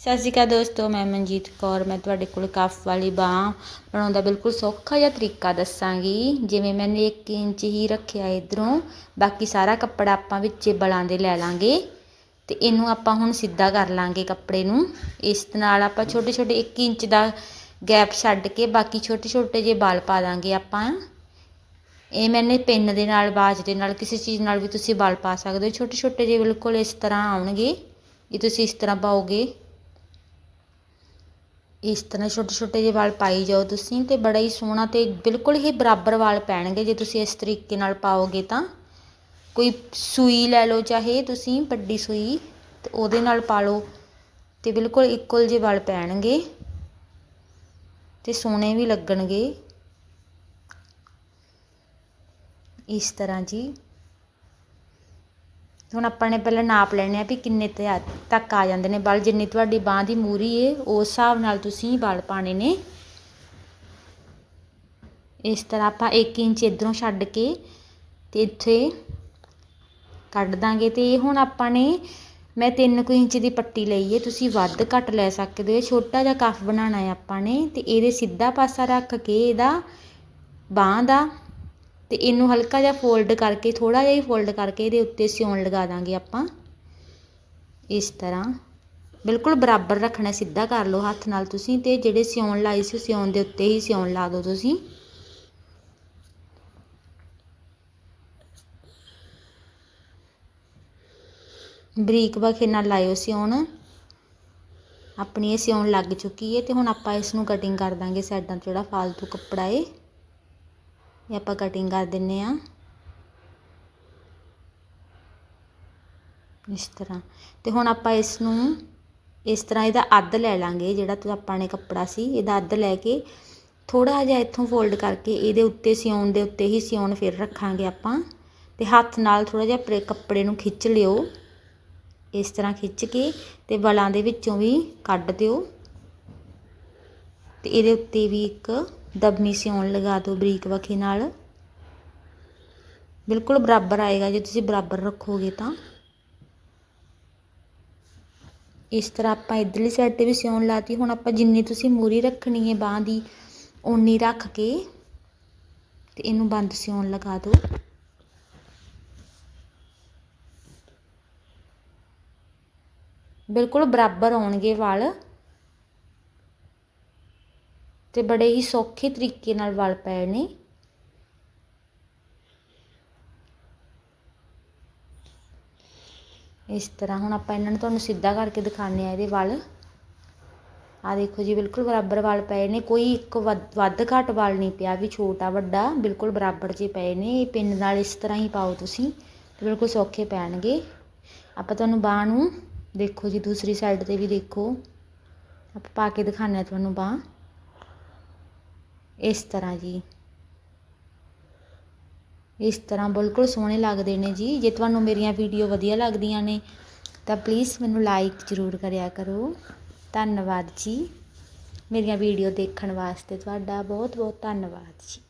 ਸਤਿ ਸ਼੍ਰੀ ਅਕਾਲ ਦੋਸਤੋ, ਮੈਂ ਮਨਜੀਤ ਕੌਰ। ਮੈਂ ਤੁਹਾਡੇ ਕੋਲ ਕਫ ਵਾਲੀ ਬਾਂਹ ਬਣਾਉਣ ਦਾ ਬਿਲਕੁਲ ਸੌਖਾ ਜਿਹਾ ਤਰੀਕਾ ਦੱਸਾਂਗੀ। ਜਿਵੇਂ ਮੈਨੇ 1 ਇੰਚ ਹੀ ਰੱਖਿਆ ਇਧਰੋਂ। ਬਾਕੀ ਸਾਰਾ ਕੱਪੜਾ ਆਪਾਂ ਵਿੱਚੇ ਬਲਾਂ ਦੇ ਲੈ ਲਾਂਗੇ ਤੇ ਇਹਨੂੰ ਆਪਾਂ ਹੁਣ ਸਿੱਧਾ ਕਰ ਲਾਂਗੇ ਕੱਪੜੇ ਨੂੰ। ਇਸ ਨਾਲ ਆਪਾਂ ਛੋਟੇ ਛੋਟੇ 1 ਇੰਚ ਦਾ ਗੈਪ ਛੱਡ ਕੇ ਬਾਕੀ ਛੋਟੇ ਛੋਟੇ ਜਿਹੇ ਬਲ ਪਾ ਦਾਂਗੇ ਆਪਾਂ। ਇਹ ਮੈਨੇ ਪਿੰਨ ਦੇ ਨਾਲ, ਬਾਜ ਦੇ ਨਾਲ, ਕਿਸੇ ਚੀਜ਼ ਨਾਲ ਵੀ ਤੁਸੀਂ ਬਲ ਪਾ ਸਕਦੇ ਹੋ। ਛੋਟੇ ਛੋਟੇ ਜਿਹੇ ਬਿਲਕੁਲ ਇਸ ਤਰ੍ਹਾਂ ਆਉਣਗੇ। ਇਹ ਤੁਸੀਂ ਇਸ ਤਰ੍ਹਾਂ ਪਾਓਗੇ। ਇਸ ਤਰ੍ਹਾਂ ਛੋਟੇ ਛੋਟੇ ਜਿਹੇ ਵਾਲ ਪਾਈ ਜਾਓ ਤੁਸੀਂ ਤੇ ਬੜਾ ਹੀ ਸੋਹਣਾ ਤੇ ਬਿਲਕੁਲ ਹੀ ਬਰਾਬਰ ਵਾਲ ਪੈਣਗੇ ਜੇ ਤੁਸੀਂ ਇਸ ਤਰੀਕੇ ਨਾਲ ਪਾਓਗੇ ਤਾਂ। ਕੋਈ ਸੂਈ ਲੈ ਲਓ ਚਾਹੇ ਤੁਸੀਂ, ਵੱਡੀ ਸੂਈ ਤੇ ਉਹਦੇ ਨਾਲ ਪਾ ਲਓ ਤੇ ਬਿਲਕੁਲ ਇਕੁਅਲ ਜਿਹੇ ਵਾਲ ਪੈਣਗੇ ਤੇ ਸੋਹਣੇ ਵੀ ਲੱਗਣਗੇ। ਇਸ ਤਰ੍ਹਾਂ ਜੀ। ਹੁਣ ਆਪਾਂ ਨੇ ਪਹਿਲਾਂ ਨਾਪ ਲੈਣੇ ਆ ਵੀ ਕਿੰਨੇ ਤੱਕ ਆ ਜਾਂਦੇ ਨੇ ਬਲ। ਜਿੰਨੀ ਤੁਹਾਡੀ ਬਾਹ ਦੀ ਮੂਰੀ ਏ, ਉਸ ਹਿਸਾਬ ਨਾਲ ਤੁਸੀਂ ਬਲ ਪਾਣੇ ਨੇ। ਇਸ ਤਰ੍ਹਾਂ ਆਪਾਂ 1 ਇੰਚ ਇਧਰੋਂ ਛੱਡ ਕੇ ਤੇ ਇੱਥੇ ਕੱਢ ਦਾਂਗੇ। ਤੇ ਹੁਣ ਆਪਾਂ ਨੇ, ਮੈਂ 3 ਕੁ ਇੰਚ ਦੀ ਪੱਟੀ ਲਈ ਏ, ਤੁਸੀਂ ਵੱਧ ਘੱਟ ਲੈ ਸਕਦੇ ਹੋ। ਛੋਟਾ ਜਿਹਾ ਕਫ ਬਣਾਉਣਾ ਹੈ ਆਪਾਂ ਨੇ, ਤੇ ਇਹਦੇ ਸਿੱਧਾ ਪਾਸਾ ਰੱਖ ਕੇ ਇਹਦਾ ਬਾਹ ਦਾ ਅਤੇ ਇਹਨੂੰ ਹਲਕਾ ਜਿਹਾ ਫੋਲਡ ਕਰਕੇ, ਥੋੜ੍ਹਾ ਜਿਹਾ ਹੀ ਫੋਲਡ ਕਰਕੇ ਇਹਦੇ ਉੱਤੇ ਸਿਉਣ ਲਗਾ ਦਾਂਗੇ ਆਪਾਂ। ਇਸ ਤਰ੍ਹਾਂ। ਬਿਲਕੁਲ ਬਰਾਬਰ ਰੱਖਣਾ, ਸਿੱਧਾ ਕਰ ਲਓ ਹੱਥ ਨਾਲ ਤੁਸੀਂ ਤੇ ਜਿਹੜੇ ਸਿਉਣ ਲਾਈ ਸੀ, ਸਿਉਣ ਦੇ ਉੱਤੇ ਹੀ ਸਿਉਣ ਲਾ ਦਿਓ ਤੁਸੀਂ। ਬਰੀਕ ਵਖੇ ਨਾਲ ਲਾਇਓ ਸਿਉਣ। ਆਪਣੀ ਇਹ ਸਿਉਣ ਲੱਗ ਚੁੱਕੀ ਹੈ ਤੇ ਹੁਣ ਆਪਾਂ ਇਸ ਨੂੰ ਕਟਿੰਗ ਕਰ ਦਾਂਗੇ ਸਾਈਡਾਂ ਜਿਹੜਾ ਫालतू ਕੱਪੜਾ ਏ। ਇਹ ਆਪਾਂ ਕਟਿੰਗ ਕਰ ਦਿੰਨੇ ਆ। ਇਸ ਤਰ੍ਹਾਂ। ਤੇ ਹੁਣ ਆਪਾਂ ਇਸ ਨੂੰ ਇਸ ਤਰ੍ਹਾਂ ਇਹਦਾ ਅੱਧ ਲੈ ਲਾਂਗੇ, ਜਿਹੜਾ ਤੂੰ ਆਪਾਂ ਨੇ ਕੱਪੜਾ ਸੀ, ਇਹਦਾ ਅੱਧ ਲੈ ਕੇ ਥੋੜਾ ਜਿਹਾ ਇੱਥੋਂ ਫੋਲਡ ਕਰਕੇ ਇਹਦੇ ਉੱਤੇ ਸਿਉਣ ਦੇ ਉੱਤੇ ਹੀ ਸਿਉਣ ਫਿਰ ਰੱਖਾਂਗੇ ਆਪਾਂ। ਤੇ ਹੱਥ ਨਾਲ ਥੋੜਾ ਜਿਹਾ ਕੱਪੜੇ ਨੂੰ ਖਿੱਚ ਲਿਓ। ਇਸ ਤਰ੍ਹਾਂ ਖਿੱਚ ਕੇ ਤੇ ਵਲਾਂ ਦੇ ਵਿੱਚੋਂ ਵੀ ਕੱਢ ਦਿਓ। ਤੇ ਇਹਦੇ ਉੱਤੇ ਵੀ ਇੱਕ ਦਬਮੀ ਸਿਉਣ ਲਗਾ ਦਿਓ ਬਰੀਕ ਵਖੇ ਨਾਲ। ਬਿਲਕੁਲ ਬਰਾਬਰ ਆਏਗਾ, ਜੇ ਤੁਸੀਂ ਬਰਾਬਰ ਰੱਖੋਗੇ ਤਾਂ। ਇਸ ਤਰ੍ਹਾਂ ਆਪਾਂ ਇਧਰਲੀ ਸਾਈਡ ਤੇ ਵੀ ਸਿਉਣ ਲਾਤੀ, ਹੁਣ ਆਪਾਂ ਜਿੰਨੀ ਤੁਸੀਂ ਮੂਰੀ ਰੱਖਣੀ ਹੈ ਬਾਹ ਦੀ, ਓਨੀ ਰੱਖ ਕੇ ਤੇ ਇਹਨੂੰ ਬੰਦ ਸਿਉਣ ਲਗਾ ਦਿਓ। ਬਿਲਕੁਲ ਬਰਾਬਰ ਆਉਣਗੇ ਵਾਲ। ਤੇ ਬੜੇ ਹੀ ਸੌਖੇ ਤਰੀਕੇ ਨਾਲ ਵਲ ਪਏ ਨੇ। ਇਸ ਤਰ੍ਹਾਂ ਹੁਣ ਆਪਾਂ ਇਹਨਾਂ ਨੂੰ ਤੁਹਾਨੂੰ ਸਿੱਧਾ ਕਰਕੇ ਦਿਖਾਣੇ ਆ ਇਹਦੇ ਵੱਲ। ਆ ਦੇਖੋ ਜੀ, ਬਿਲਕੁਲ ਬਰਾਬਰ ਵਾਲ ਪਏ ਨੇ। ਕੋਈ ਇੱਕ ਵੱਧ ਘੱਟ ਵਾਲ ਨਹੀਂ ਪਿਆ, ਵੀ ਛੋਟਾ ਵੱਡਾ, ਬਿਲਕੁਲ ਬਰਾਬਰ ਜੇ ਪਏ ਨੇ। ਇਹ ਪਿੰਨ ਨਾਲ ਇਸ ਤਰ੍ਹਾਂ ਹੀ ਪਾਓ ਤੁਸੀਂ, ਤੇ ਬਿਲਕੁਲ ਸੌਖੇ ਪੈਣਗੇ। ਆਪਾਂ ਤੁਹਾਨੂੰ ਬਾਹ ਨੂੰ ਦੇਖੋ ਜੀ, ਦੂਸਰੀ ਸਾਈਡ ਤੇ ਵੀ ਦੇਖੋ। ਆਪਾਂ ਪਾ ਕੇ ਦਿਖਾਣਾ ਤੁਹਾਨੂੰ ਬਾਹ। ਇਸ ਤਰ੍ਹਾਂ ਜੀ। ਇਸ ਤਰ੍ਹਾਂ ਬਿਲਕੁਲ ਸੋਹਣੇ ਲੱਗਦੇ ਨੇ ਜੀ। ਜੇ ਤੁਹਾਨੂੰ ਮੇਰੀਆਂ ਵੀਡੀਓ ਵਧੀਆ ਲੱਗਦੀਆਂ ਨੇ, ਤਾਂ ਪਲੀਜ਼ ਮੈਨੂੰ ਲਾਈਕ ਜ਼ਰੂਰ ਕਰਿਆ ਕਰੋ। ਧੰਨਵਾਦ ਜੀ। ਮੇਰੀਆਂ ਵੀਡੀਓ ਦੇਖਣ ਵਾਸਤੇ ਤੁਹਾਡਾ ਬਹੁਤ ਬਹੁਤ ਧੰਨਵਾਦ ਜੀ।